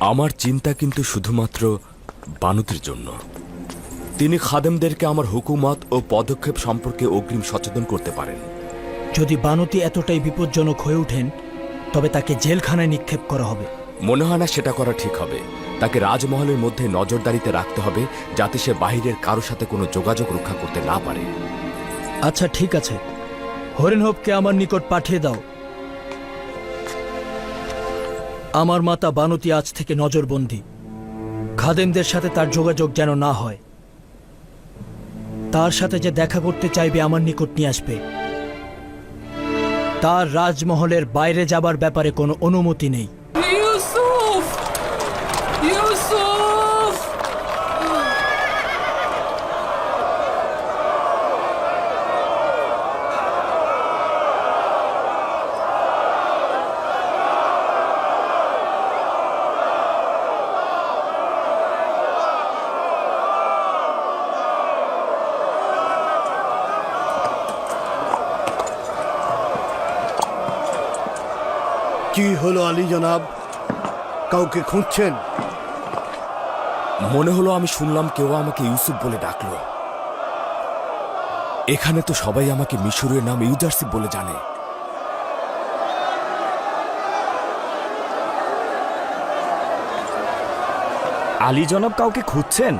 আমার চিন্তা কিন্তু শুধুমাত্র বানুতির জন্য। তিনি খাদেমদেরকে আমার হুকুমত ও পদক্ষেপ সম্পর্কে অগ্রিম সচেতন করতে পারেন। যদি বানতি এতটাই বিপজ্জনক হয়ে ওঠেন তবে তাকে জেলখানায় নিক্ষেপ করা হবে। মনে হয় না সেটা করা ঠিক হবে। তাকে রাজমহলের মধ্যে নজরদারিতে রাখতে হবে যাতে সে বাহিরের কারোর সাথে কোনো যোগাযোগ রক্ষা করতে না পারে। আচ্ছা ঠিক আছে। হরিণহবকে আমার নিকট পাঠিয়ে দাও। আমার মাতা বানতি আজ থেকে নজরবন্দি। খাদেমদের সাথে তার যোগাযোগ যেন না হয়। তার সাথে যে দেখা করতে চাইবে আমার নিকট নিয়ে আসবে। তার রাজমহলের বাইরে যাবার ব্যাপারে কোনো অনুমতি নেই ইউসুফ ইউসুফ কি হলো আলী জনাব, কাউকে খুঁজছেন? মনে হলো আমি শুনলাম কেউ আমাকে ইউসুফ বলে ডাকলো। এখানে তো সবাই আমাকে মিশরের নাম ইউজারসিপ বলে জানে। আলী জনাব কাউকে খুঁজছেন?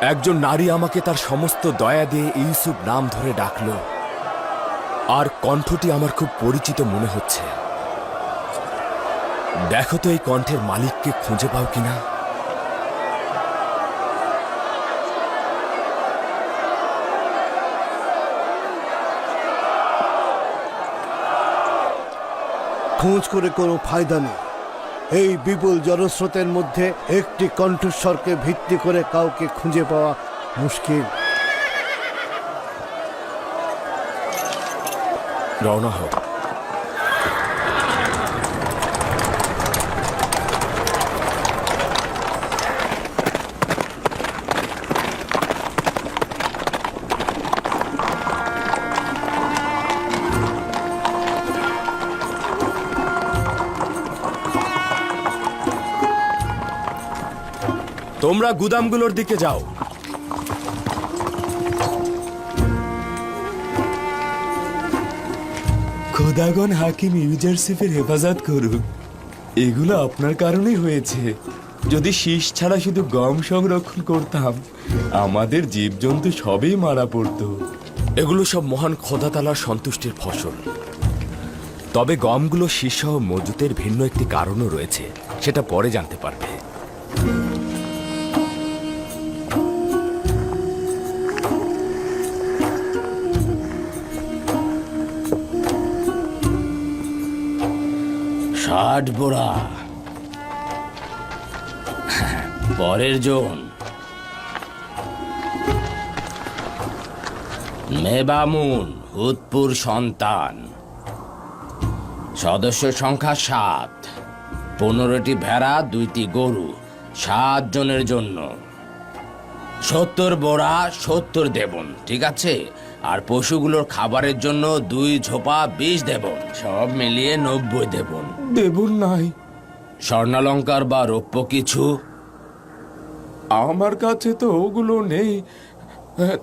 একজন নারী আমাকে তার সমস্ত দয়া দিয়ে ইউসুফ নাম ধরে ডাকলো। আর কণ্ঠটি আমার খুব পরিচিত মনে হচ্ছে। দেখো তো এই কণ্ঠের মালিককে খুঁজে পাও কিনা। খোঁজ করে কোনো ফায়দা নেই। এই বিপুল জনস্রোতের মধ্যে একটি কণ্ঠস্বরকে ভিত্তি করে কাউকে খুঁজে পাওয়া মুশকিল। রওনা হোক তোমরা গুদামগুলোর দিকে যাও। খোদাগণ হাকিম ইউজারসিফের হেফাজত করুক। এগুলো আপনার কারণেই হয়েছে। যদি শীষ ছাড়া শুধু গম সংরক্ষণ করতাম আমাদের জীবজন্তু সবই মারা পড়তো। এগুলো সব মহান খোদাতালার সন্তুষ্টির ফসল। তবে গমগুলো শীষ সহ মজুতের ভিন্ন একটি কারণও রয়েছে সেটা পরে জানতে পারবে। ষাট বোড়া পরের জন। মেবামুন হুতপুর সন্তান। সদস্য সংখ্যা সাত। পনেরোটি ভেড়া, দুইটি গরু, সাত জনের জন্য। সত্তর বোড়া সত্তর দেবন, ঠিক আছে? আর পশুগুলোর খাবারের জন্য দুই ঝোপা বিষ দেবন সব মিলিয়ে নব্বই দেবন দেবুন নাই। স্বর্ণালঙ্কার বা রৌপ্য কিছু? আমার কাছে তো ওগুলো নেই।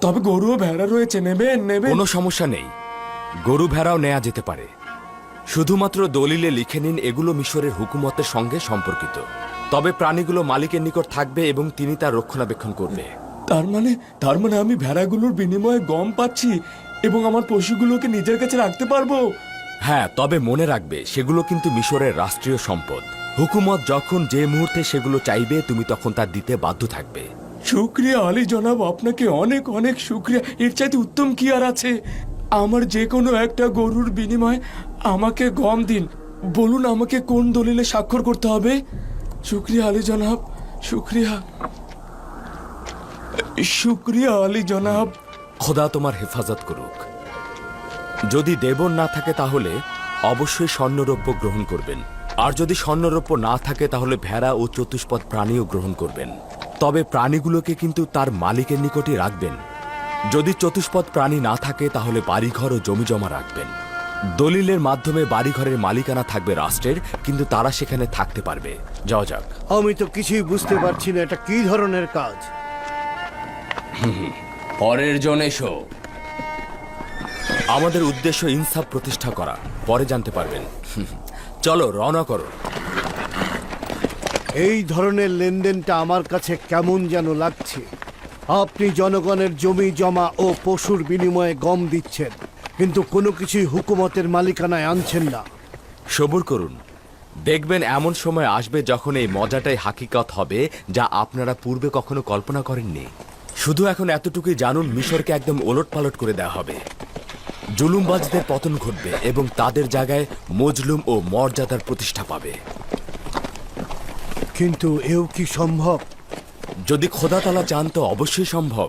তবে গরু ও ভেড়া রয়েছে নেবেন নেবেন। কোনো সমস্যা নেই। গরু ভেড়াও নেওয়া যেতে পারে। শুধুমাত্র দলিলে লিখে নিন এগুলো মিশরের হুকুমতের সঙ্গে সম্পর্কিত। তবে প্রাণীগুলো মালিকের নিকট থাকবে এবং তিনি তার রক্ষণাবেক্ষণ করবে। তার মানে তার মানে আমি ভেড়াগুলোর বিনিময়ে গম পাচ্ছি এবং আমার পশুগুলোকে নিজের কাছে রাখতে পারব? হ্যাঁ তবে মনে রাখবে সেগুলো কিন্তু মিশরের রাষ্ট্রীয় সম্পদ। হুকুমত যখন যে মুহূর্তে সেগুলো চাইবে তুমি তখন তার দিতে বাধ্য থাকবে। শুক্রিয়া আলী জনাব আপনাকে অনেক অনেক শুক্রিয়া। এর চাইতে উত্তম কি আর আছে? আমার যে কোনো একটা গরুর বিনিময়ে আমাকে গম দিন। বলুন আমাকে কোন দলিলে স্বাক্ষর করতে হবে? শুক্রিয়া আলী জনাব শুক্রিয়া। শুক্রিয়া আলী জনাব। খোদা তোমার হেফাজত করুক। যদি দেবন না থাকে তাহলে অবশ্যই স্বর্ণরৌপ্য গ্রহণ করবেন। আর যদি স্বর্ণরৌপ্য না থাকে তাহলে ভেড়া ও চতুষ্পদ প্রাণীও গ্রহণ করবেন। তবে প্রাণীগুলোকে কিন্তু তার মালিকের নিকটে রাখবেন। যদি চতুষ্পদ প্রাণী না থাকে তাহলে বাড়িঘর ও জমি জমা রাখবেন। দলিলের মাধ্যমে বাড়িঘরের মালিকানা থাকবে রাষ্ট্রের কিন্তু তারা সেখানে থাকতে পারবে। যাওয়া যাক। আমি তো কিছুই বুঝতে পারছি না এটা কি ধরনের কাজ। পরের জন এসো। আমাদের উদ্দেশ্য ইনসাফ প্রতিষ্ঠা করা। পরে জানতে পারবেন। চলো রওনা করো। এই ধরনের লেনদেনটা আমার কাছে কেমন যেন লাগছে। আপনি জনগণের জমি জমা ও পশুর বিনিময়ে গম দিচ্ছেন কিন্তু কোনো কিছুই হুকুমতের মালিকানায় আনছেন না। সবুর করুন। দেখবেন এমন সময় আসবে যখন এই মজাটাই হাকিকত হবে যা আপনারা পূর্বে কখনো কল্পনা করেননি। শুধু এখন এতটুকুই জানুন মিশরকে একদম ওলট পালট করে দেওয়া হবে। জুলুমবাজদের পতন ঘটবে এবং তাদের জায়গায় মজলুম ও মর্যাদার প্রতিষ্ঠা পাবে। কিন্তু এও কি সম্ভব? যদি খোদাতালা চান তো অবশ্যই সম্ভব।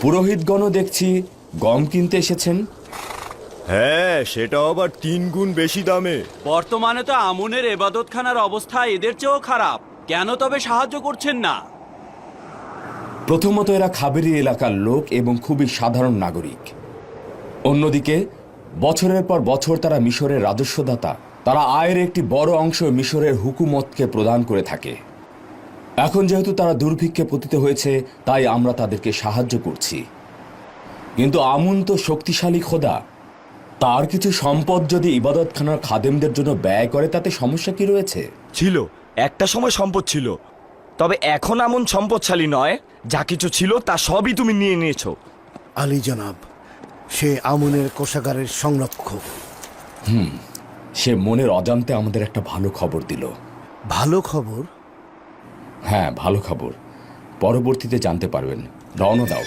পুরোহিতগণও দেখছি গম কিনতে এসেছেন? হ্যাঁ সেটা আবার তিন গুণ বেশি দামে। বর্তমানে তো আমুনের এবাদতখানার অবস্থা এদের চেয়েও খারাপ। কেন তবে সাহায্য করছেন না? প্রথমত এরা খাবেরি এলাকার লোক এবং খুবই সাধারণ নাগরিক। অন্যদিকে বছরের পর বছর তারা মিশরের রাজস্বদাতা। তারা আয়ের একটি বড় অংশ মিশরের হুকুমতকে প্রদান করে থাকে। এখন যেহেতু তারা দুর্ভিক্ষে পতিত হয়েছে তাই আমরা তাদেরকে সাহায্য করছি। কিন্তু আমুন তো শক্তিশালী খোদা। তার কিছু সম্পদ যদি ইবাদতখানার খাদেমদের জন্য ব্যয় করে তাতে সমস্যা কি রয়েছে? ছিল একটা সময় সম্পদ ছিল। তবে এখন এমন সম্পদশালী নয় যা কিছু ছিল তা সবই তুমি নিয়ে নিয়েছো। আলী জনাব সে আমনের কোষাগারের সংরক্ষক। হুম সে মনের অজান্তে আমাদের একটা ভালো খবর দিল। ভালো খবর? হ্যাঁ ভালো খবর। পরবর্তীতে জানতে পারবেন। রওনা দাও।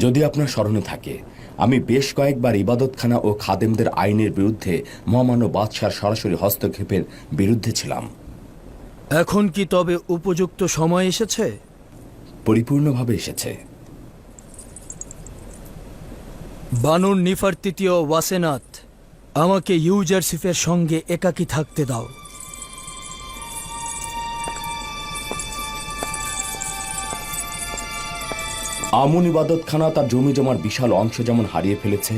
যদি আপনার স্মরণে থাকে আমি বেশ কয়েকবার ইবাদতখানা ও খাদেমদের আইনের বিরুদ্ধে মহামান্য বাদশার সরাসরি হস্তক্ষেপের বিরুদ্ধে ছিলাম। এখন কি তবে উপযুক্ত সময় এসেছে? পরিপূর্ণভাবে এসেছে। বানুর নিফার তৃতীয় ওয়াসেনাথ আমাকে ইউজারসিফের সঙ্গে একাকী থাকতে দাও। আমন ইবাদতখানা তার জমি জমার বিশাল অংশ যেমন হারিয়ে ফেলেছে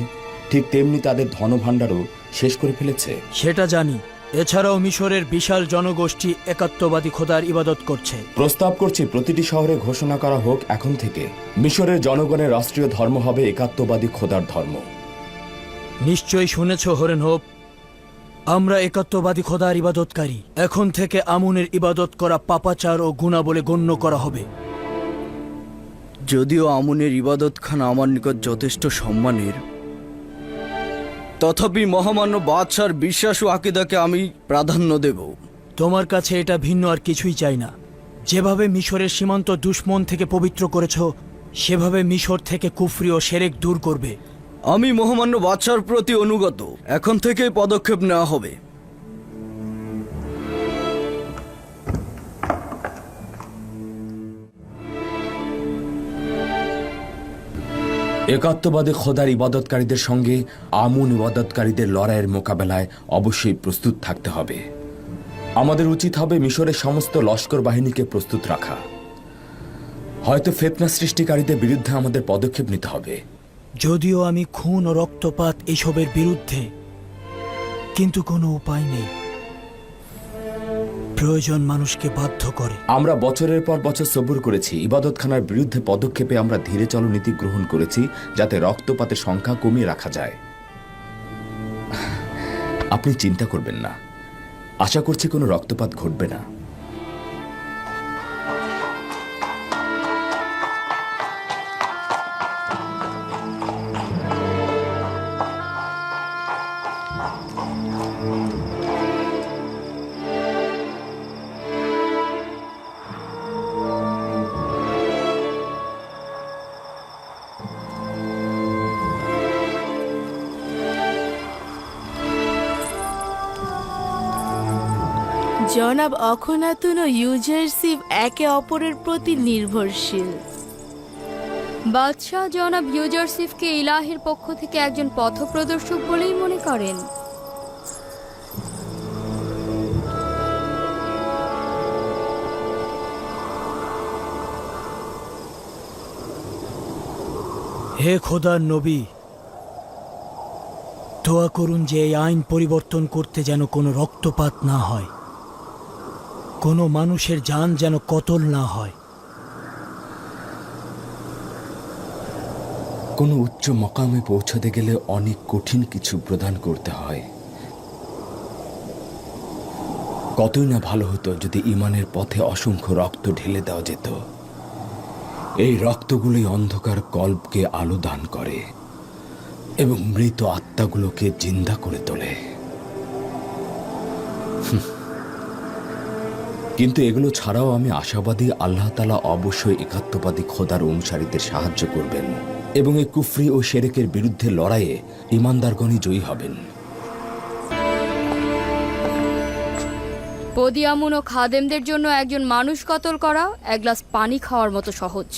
ঠিক তেমনি তাদের ধনভাণ্ডারও শেষ করে ফেলেছে। সেটা জানি। এছাড়াও মিশরের বিশাল জনগোষ্ঠী একাত্মবাদী খোদার ইবাদত করছে। প্রস্তাব করছি প্রতিটি শহরে ঘোষণা করা হোক এখন থেকে। মিশরের জনগণের রাষ্ট্রীয় ধর্ম হবে একাত্মবাদী খোদার ধর্ম। নিশ্চয়ই শুনেছ হরেন হোপ আমরা একাত্মবাদী খোদার ইবাদতকারী। এখন থেকে আমুনের ইবাদত করা পাপাচার ও গুণা বলে গণ্য করা হবে। যদিও আমনের ইবাদতখানা আমার নিকট যথেষ্ট সম্মানের তথাপি মহামান্য বাদশার বিশ্বাস ও আকিদাকে আমি প্রাধান্য দেব। তোমার কাছে এটা ভিন্ন আর কিছুই চাই না। যেভাবে মিশরের সীমান্ত দুশ্মন থেকে পবিত্র করেছ সেভাবে মিশর থেকে কুফরি ও সেরেক দূর করবে। আমি মহামান্য বাদশার প্রতি অনুগত। এখন থেকেই পদক্ষেপ নেওয়া হবে। একাত্মবাদী খোদার ইবাদতকারীদের সঙ্গে আমুন ইবাদতকারীদের লড়াইয়ের মোকাবেলায় অবশ্যই প্রস্তুত থাকতে হবে। আমাদের উচিত হবে মিশরের সমস্ত লস্কর বাহিনীকে প্রস্তুত রাখা। হয়তো ফেতনা সৃষ্টিকারীদের বিরুদ্ধে আমাদের পদক্ষেপ নিতে হবে। যদিও আমি খুন ও রক্তপাত এসবের বিরুদ্ধে, কিন্তু কোনো উপায় নেই। প্রয়োজন মানুষকে বাধ্য করে। আমরা বছরের পর বছর সবুর করেছি। ইবাদতখানার বিরুদ্ধে পদক্ষেপে আমরা ধীরে চল নীতি গ্রহণ করেছি, যাতে রক্তপাতের সংখ্যা কমিয়ে রাখা যায়। আপনি চিন্তা করবেন না। আশা করছি কোনো রক্তপাত ঘটবে না। জনাব অখনাতুন ও ইউজারসিফ একে অপরের প্রতি নির্ভরশীল। বাদশাহ জনাব ইউজারসিফকে ইলাহের পক্ষ থেকে একজন পথপ্রদর্শক বলেই মনে করেন। হে খোদার নবী দোয়া করুন যে এই আইন পরিবর্তন করতে যেন কোনো রক্তপাত না হয়। কোনো মানুষের যান যেন কতল না হয়। কোনো উচ্চ মকামে পৌঁছাতে গেলে অনেক কঠিন কিছু প্রদান করতে হয়। কতই না ভালো হতো যদি ইমানের পথে অসংখ্য রক্ত ঢেলে দেওয়া যেত। এই রক্তগুলোই অন্ধকার কল্পকে আলো দান করে এবং মৃত আত্মাগুলোকে জিন্দা করে তোলে। হুঁ। কিন্তু এগুলো ছাড়াও আমি আশাবাদী আল্লাহ তালা অবশ্যই একাত্মবাদী খোদার অনুসারীদের সাহায্য করবেন এবং এই কুফরি ও শেরেকের বিরুদ্ধে লড়াইয়ে ইমানদারগণই জয়ী হবেন। পদিয়ামুন ও খাদেমদের জন্য একজন মানুষ কতল করা এক গ্লাস পানি খাওয়ার মতো সহজ।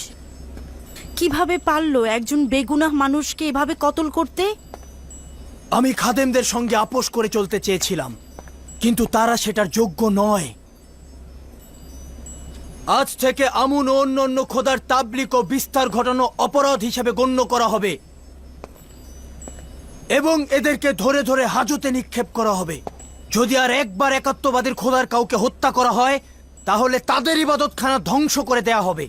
কীভাবে পারল একজন বেগুনাহ মানুষকে এভাবে কতল করতে? আমি খাদেমদের সঙ্গে আপোষ করে চলতে চেয়েছিলাম কিন্তু তারা সেটার যোগ্য নয়। আজ থেকে আমুন ও অন্য অন্য খোদার তাবলিক ও বিস্তার ঘটানো অপরাধ হিসেবে গণ্য করা হবে। এবং এদেরকে ধরে ধরে হাজতে নিক্ষেপ করা হবে। যদি আর একবার একাত্মবাদের খোদার কাউকে হত্যা করা হয়, তাহলে তাদের ইবাদতখানা ধ্বংস করে দেয়া হবে।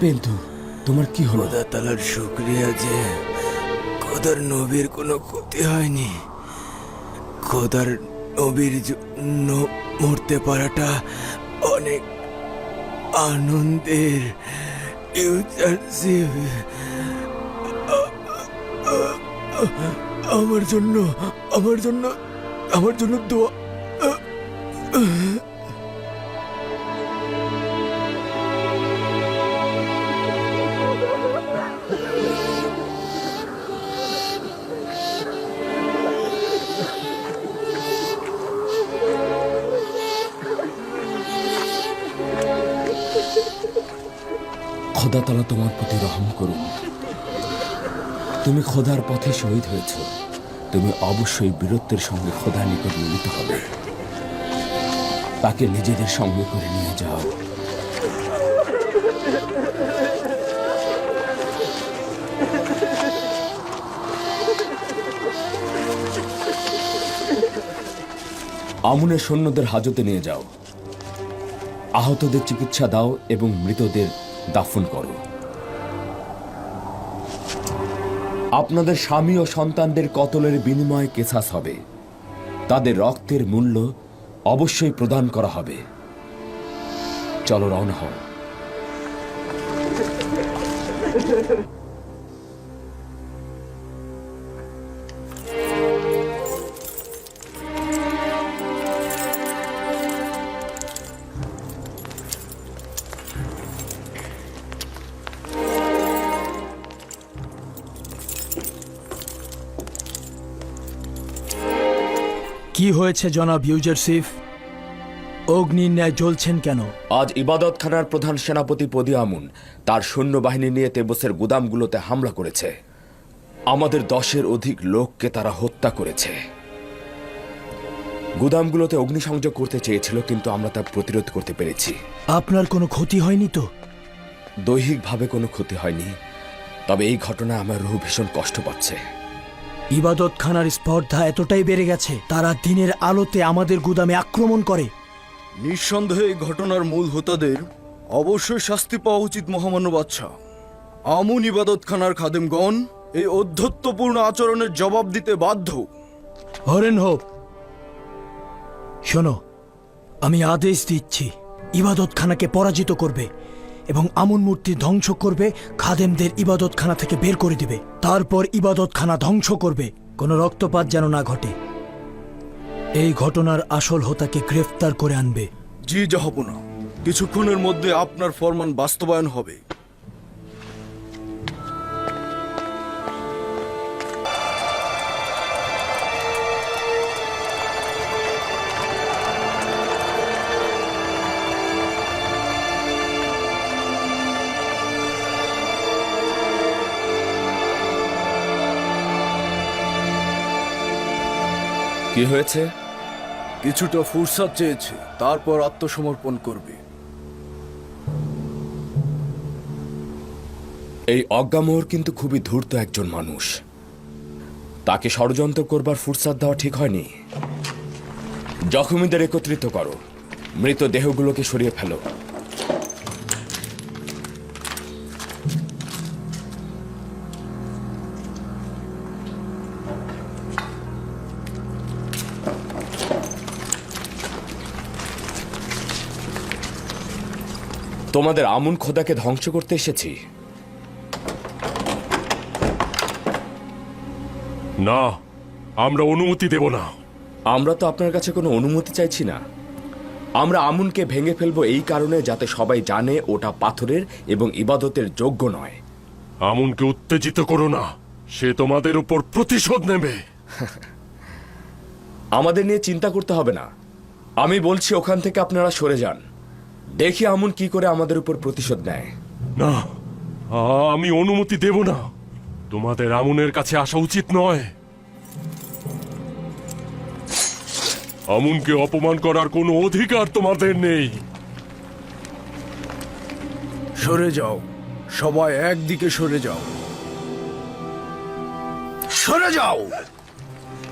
পেন্তু তোমার কি হলো? খোদা তালার শুক্রিয়া যে খোদার নবীর কোনো ক্ষতি হয়নি। খোদার নবীর জন্য মরতে পারাটা অনেক আনন্দের ইউজারশিপ। আমার জন্য আমার জন্য আমার জন্য দোয়া। খোদা তালা তোমার প্রতি রহম করুন। তুমি খোদার পথে শহীদ হয়েছ। তুমি অবশ্যই বীরত্বের সঙ্গে খোদা নিকট মিলিত হবে। তাকে নিজেদের সঙ্গে করে নিয়ে যাও। আমুনের সৈন্যদের হাজতে নিয়ে যাও। আহতদের চিকিৎসা দাও এবং মৃতদের দাফন করো। আপনাদের স্বামী ও সন্তানদের কতলের বিনিময়ে কেসাস হবে, তাদের রক্তের মূল্য অবশ্যই প্রদান করা হবে। চলো রওনা হও। কি হয়েছে জনাব ইউজারসিফ? অগ্নির ন্যায় জ্বলছেন কেন? আজ ইবাদতখানার প্রধান সেনাপতি পদি আমুন তার সৈন্যবাহিনী নিয়ে তেবসের গুদামগুলোতে হামলা করেছে। আমাদের দশের অধিক লোককে তারা হত্যা করেছে। গুদামগুলোতে অগ্নিসংযোগ করতে চেয়েছিল কিন্তু আমরা তা প্রতিরোধ করতে পেরেছি। আপনার কোনো ক্ষতি হয়নি তো? দৈহিকভাবে কোনো ক্ষতি হয়নি তবে এই ঘটনায় আমার রুহ ভীষণ কষ্ট পাচ্ছে। ইবাদত খানার স্পর্ধা এতটাই বেড়ে গেছে তারা দিনের আলোতে আমাদের গুদামে আক্রমণ করে। নিঃসন্দেহে ঘটনার মূল হোতাদের অবশ্যই শাস্তি পাওয়া উচিত মহামান্য বাদশাহ। আমুন ইবাদতখানার খাদেমগণ এই অধ্যত্বপূর্ণ আচরণের জবাব দিতে বাধ্য। হরেন হোপ শোনো আমি আদেশ দিচ্ছি ইবাদতখানাকে পরাজিত করবে। এবং আমন মূর্তি ধ্বংস করবে, খাদেমদের ইবাদতখানা থেকে বের করে দিবে। তারপর ইবাদতখানা ধ্বংস করবে, কোনো রক্তপাত যেন না ঘটে। এই ঘটনার আসল হোতাকে গ্রেফতার করে আনবে। জি জাহাপনা কিছুক্ষণের মধ্যে আপনার ফরমান বাস্তবায়ন হবে। কি হয়েছে? কিছুটা ফুরসাদ চেয়েছে তারপর আত্মসমর্পণ করবে। এই অজ্ঞামোহর কিন্তু খুবই ধূর্ত একজন মানুষ। তাকে ষড়যন্ত্র করবার ফুরসাদ দেওয়া ঠিক হয়নি। জখমীদের একত্রিত করো। মৃত দেহগুলোকে সরিয়ে ফেলো। তোমাদের আমুন খোদাকে ধ্বংস করতে এসেছি। না আমরা অনুমতি দেব না। আমরা তো আপনার কাছে কোনো অনুমতি চাইছি না। আমরা আমুনকে ভেঙে ফেলব এই কারণে যাতে সবাই জানে ওটা পাথরের এবং ইবাদতের যোগ্য নয়। আমুনকে উত্তেজিত করো না সে তোমাদের উপর প্রতিশোধ নেবে। আমাদের নিয়ে চিন্তা করতে হবে না। আমি বলছি ওখান থেকে আপনারা সরে যান। দেখি আমুন কি করে আমাদের উপর প্রতিশোধ নেয়। না আমি অনুমতি দেব না। তোমাদের আমুনের কাছে আসা উচিত নয়। আমুনকে অপমান করার কোনো অধিকার তোমাদের নেই। সরে যাও। সবাই একদিকে সরে যাও। সরে যাও!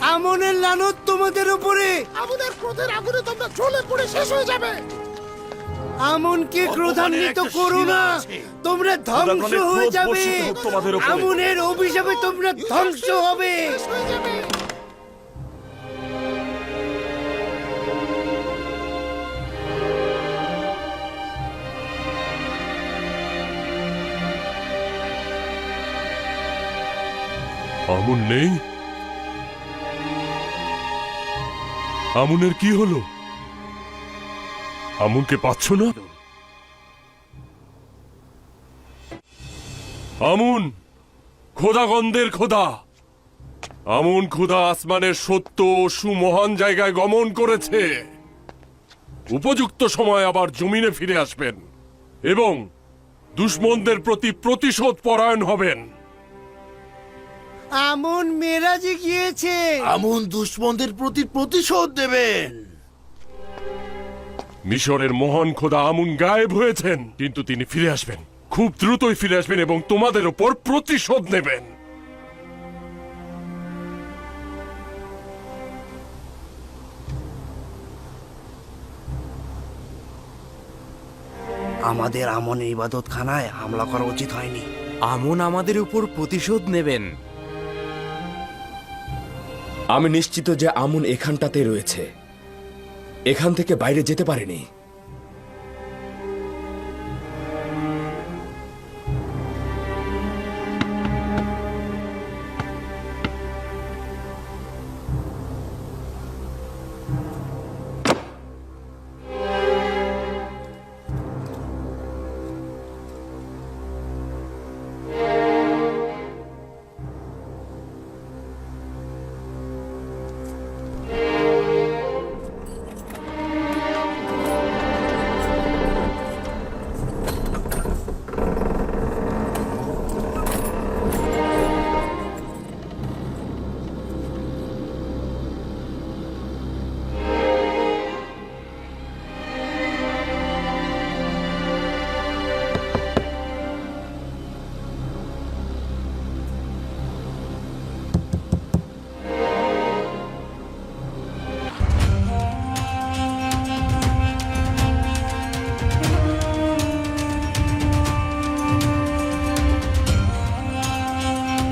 আমনের লানত তোমাদের উপরে! আমাদের ক্রোধের আগুনে তোমরা জ্বলে পড়ে শেষ হয়ে যাবে! আমনকে ক্রোধান্বিত করো না। তোমরা ধ্বংস হয়ে যাবে। আমনের অভিশাপে তোমরা ধ্বংস হবে। আমুন নেই? আমুনের কি হলো? আমুনকে পাচ্ছ না? আমুন খোদাগন্ধের খোদা। আমুন খোদা আসমানের সত্য ও সুমহান জায়গায় গমন করেছে। উপযুক্ত সময় আবার জমিনে ফিরে আসবেন এবং দুশ্মনদের প্রতি প্রতিশোধ পরায়ণ হবেন। আমন মেরাজে গিয়েছে। আমন দুশ্মনদের প্রতি প্রতিশোধ দেবেন। মিশরের মহান খোদা আমুন গায়েব হয়েছেন কিন্তু তিনি ফিরে আসবেন। খুব দ্রুতই ফিরে আসবেন এবং তোমাদের ওপর প্রতিশোধ নেবেন। আমাদের আমন ইবাদত খানায় হামলা করা উচিত হয়নি। আমন আমাদের উপর প্রতিশোধ নেবেন। আমি নিশ্চিত যে আমুন এখানটাতে রয়েছে। এখান থেকে বাইরে যেতে পারেনি।